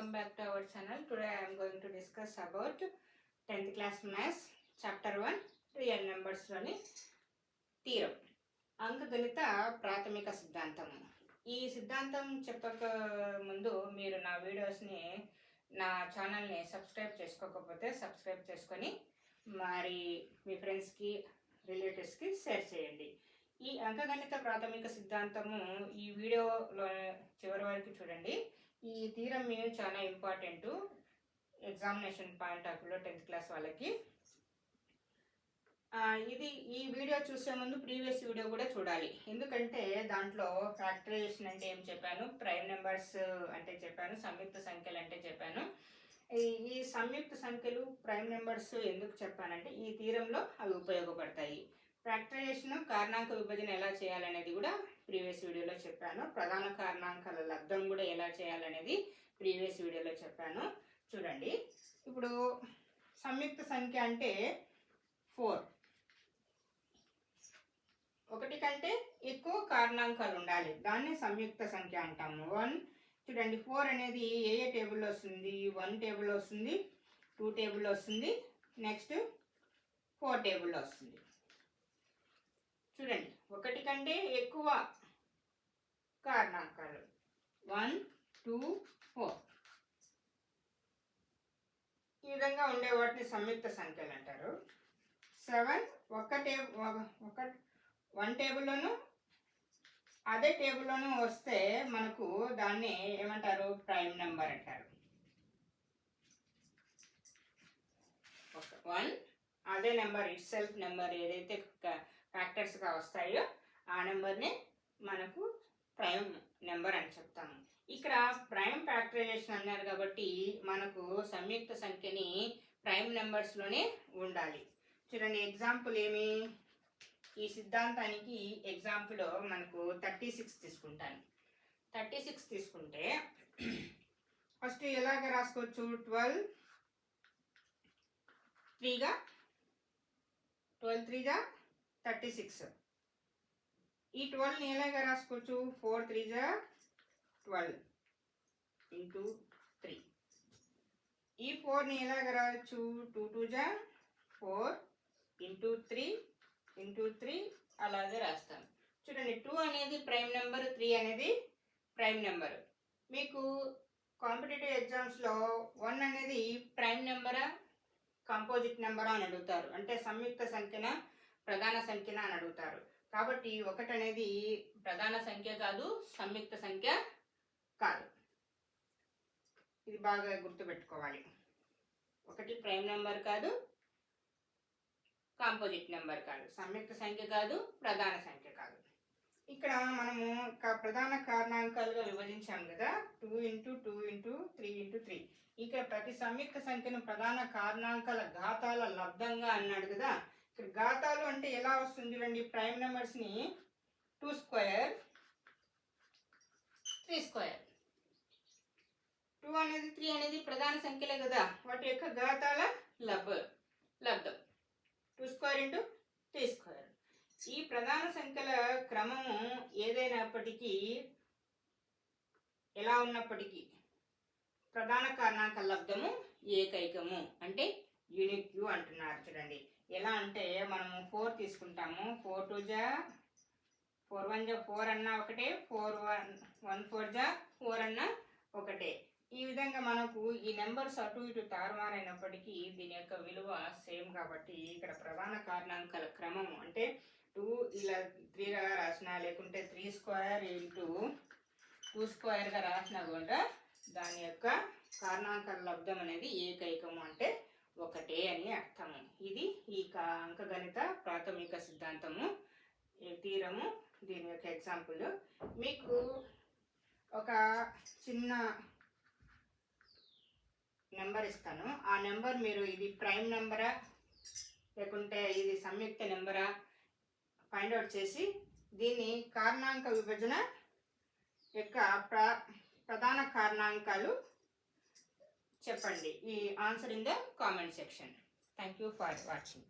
Hi, hello, welcome back to our channel. Today I am going to discuss about 10th class maths, chapter 1, real నెంబర్స్లోని తీరం అంకగణిత ప్రాథమిక సిద్ధాంతం ఈ సిద్ధాంతం చెప్పక ముందు మీరు నా వీడియోస్ని నా ఛానల్ని సబ్స్క్రైబ్ చేసుకోకపోతే సబ్స్క్రైబ్ చేసుకొని మరి మీ ఫ్రెండ్స్కి రిలేటివ్స్కి షేర్ చేయండి. ఈ అంకగణిత ప్రాథమిక సిద్ధాంతము ఈ వీడియోలో చివరి వరకు చూడండి. ఈ తీరం మీరు చాలా ఇంపార్టెంట్ ఎగ్జామినేషన్ పాయింట్ ఆఫ్ వ్యూలో టెన్త్ క్లాస్ వాళ్ళకి. ఇది ఈ వీడియో చూసే ముందు ప్రీవియస్ వీడియో కూడా చూడాలి. ఎందుకంటే దాంట్లో ఫ్యాక్టరైజేషన్ అంటే ఏం చెప్పాను? ప్రైమ్ నెంబర్స్ అంటే చెప్పాను సంయుక్త సంఖ్యలు అంటే చెప్పాను. ఈ ఈ సంయుక్త సంఖ్యలు ప్రైమ్ నెంబర్స్ ఎందుకు చెప్పానంటే ఈ తీరంలో అవి ఉపయోగపడతాయి. ఫ్రాక్టరైజేషన్ కారణాంక విభజన ఎలా చేయాలనేది కూడా ప్రీవియస్ వీడియోలో చెప్పాను. ప్రధాన కారణాంకాల లబ్ధం కూడా ఎలా చేయాలనేది ప్రీవియస్ వీడియోలో చెప్పాను. చూడండి. ఇప్పుడు సంయుక్త సంఖ్య అంటే ఫోర్. ఒకటి కంటే ఎక్కువ కారణాంకాలు ఉండాలి. దాన్ని సంయుక్త సంఖ్య అంటాము. వన్. చూడండి. ఫోర్ అనేది ఏ ఏ టేబుల్లో వస్తుంది? వన్ టేబుల్లో వస్తుంది టూ టేబుల్లో వస్తుంది నెక్స్ట్ ఫోర్ టేబుల్లో వస్తుంది. చూడండి ఒకటి కంటే ఎక్కువ కారణాంకాలు. వన్ టూ ఫోర్ ఈ విధంగా ఉండే వాటిని సంయుక్త సంఖ్యలు అంటారు. సెవెన్ ఒక టేబుల్ ఒక వన్ టేబుల్లోనూ అదే టేబుల్లోనూ వస్తే మనకు దాన్ని ఏమంటారు? ప్రైమ్ నెంబర్ అంటారు. వన్ అదే నెంబర్ ఇట్ సెల్ఫ్ నెంబర్ ఏదైతే ఫ్యాక్టర్స్గా వస్తాయో ఆ నెంబర్నే మనకు ప్రైమ్ నెంబర్ అని చెప్తాము. ఇక్కడ ప్రైమ్ ఫ్యాక్టరైజేషన్ అన్నారు కాబట్టి మనకు సంయుక్త సంఖ్యని ప్రైమ్ నెంబర్స్లోనే ఉండాలి. చూడండి ఎగ్జాంపుల్ ఏమి? ఈ సిద్ధాంతానికి ఎగ్జాంపుల్ మనకు థర్టీ సిక్స్ తీసుకుంటాను. థర్టీ సిక్స్ తీసుకుంటే ఫస్ట్ ఎలాగ రాసుకోవచ్చు? ట్వెల్వ్ త్రీగా ట్వెల్వ్ త్రీగా థర్టీ సిక్స్. ఈ ట్వెల్వ్ని ఎలాగా రాసుకోవచ్చు? ఫోర్ త్రీ జా ట్వెల్వ్ ఇంటూ త్రీ. ఈ ఫోర్ని ఎలాగ రావచ్చు టూ టూ జా four into three into three అలాగే రాస్తాను. చూడండి టూ అనేది ప్రైమ్ నెంబర్ త్రీ అనేది ప్రైమ్ నెంబర్. మీకు కాంపిటేటివ్ ఎగ్జామ్స్లో వన్ అనేది ప్రైమ్ నెంబరా కాంపోజిట్ నెంబరా అని అడుగుతారు. అంటే సంయుక్త సంఖ్యన ప్రధాన సంఖ్యన అని అడుగుతారు. కాబట్టి ఒకటి అనేది ప్రధాన సంఖ్య కాదు సంయుక్త సంఖ్య కాదు. ఇది బాగా గుర్తుపెట్టుకోవాలి. ఒకటి ప్రైమ్ నెంబర్ కాదు కాంపోజిట్ నెంబర్ కాదు. సంయుక్త సంఖ్య కాదు ప్రధాన సంఖ్య కాదు. ఇక్కడ మనము ప్రధాన కారణాంకాలుగా విభజించాం కదా. Two into two into three into three. ఇక్కడ ప్రతి సంయుక్త సంఖ్యను ప్రధాన కారణాంకాల ఘాతాల లబ్ధంగా అన్నాడు కదా. ఇక్కడ ఘాతాలు అంటే ఎలా వస్తుంది చూడండి. Prime నెంబర్స్ని two square three square. Two అనేది త్రీ అనేది ప్రధాన సంఖ్యలే కదా. వాటి యొక్క ఘాతాల లబ్ లబ్ధం two square into three square. ఈ ప్రధాన సంఖ్యల క్రమము ఏదైనప్పటికీ ఎలా ఉన్నప్పటికీ ప్రధాన కారణాంక లబ్ధము ఏకైకము. అంటే యూనిట్ యూ అంటున్నారు చూడండి. ఎలా అంటే మనము ఫోర్ తీసుకుంటాము. ఫోర్ టూ జా ఫోర్ వన్ జా ఫోర్ అన్నా ఒకటే ఫోర్ వన్ వన్ ఫోర్ జా ఫోర్ అన్నా ఒకటే. ఈ విధంగా మనకు ఈ నెంబర్స్ అటు ఇటు తారుమారైనప్పటికీ దీని యొక్క విలువ సేమ్ కాబట్టి ఇక్కడ ప్రధాన కారణాంకాల క్రమం అంటే టూ ఇలా త్రీగా రాసిన లేకుంటే త్రీ స్క్వేర్ ఇంటూ టూ స్క్వేర్గా రాసినా కూడా దాని యొక్క కారణాంకాల లబ్ధం అనేది ఏకైకము అంటే ఒకటే అని అర్థము ఇది ఈ అంకగణిత ప్రాథమిక సిద్ధాంతము. తీరము దీని యొక్క ఎగ్జాంపుల్. మీకు ఒక చిన్న నెంబర్ ఇస్తాను. ఆ నెంబర్ మీరు ఇది ప్రైమ్ నెంబరా? లేకుంటే ఇది సంయుక్త నెంబరా? ఫైండ్ అవుట్ చేసి దీని కారణాంక విభజన యొక్క ప్ర ప్రధాన కారణాంకాలు చెప్పండి. ఈ answer in the comment section thank you for watching